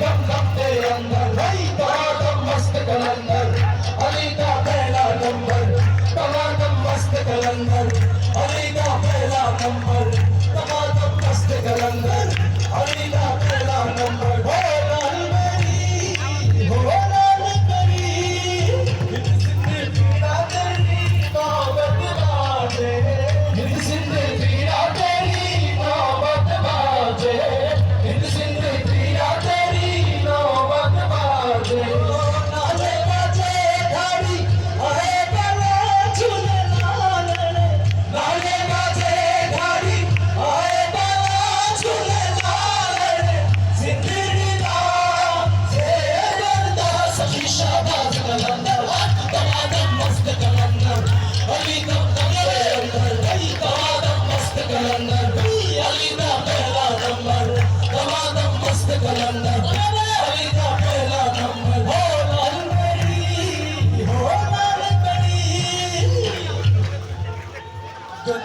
दम दम तेरे अंदर वही तमाम मस्त कलंदर अली का पहला नंबर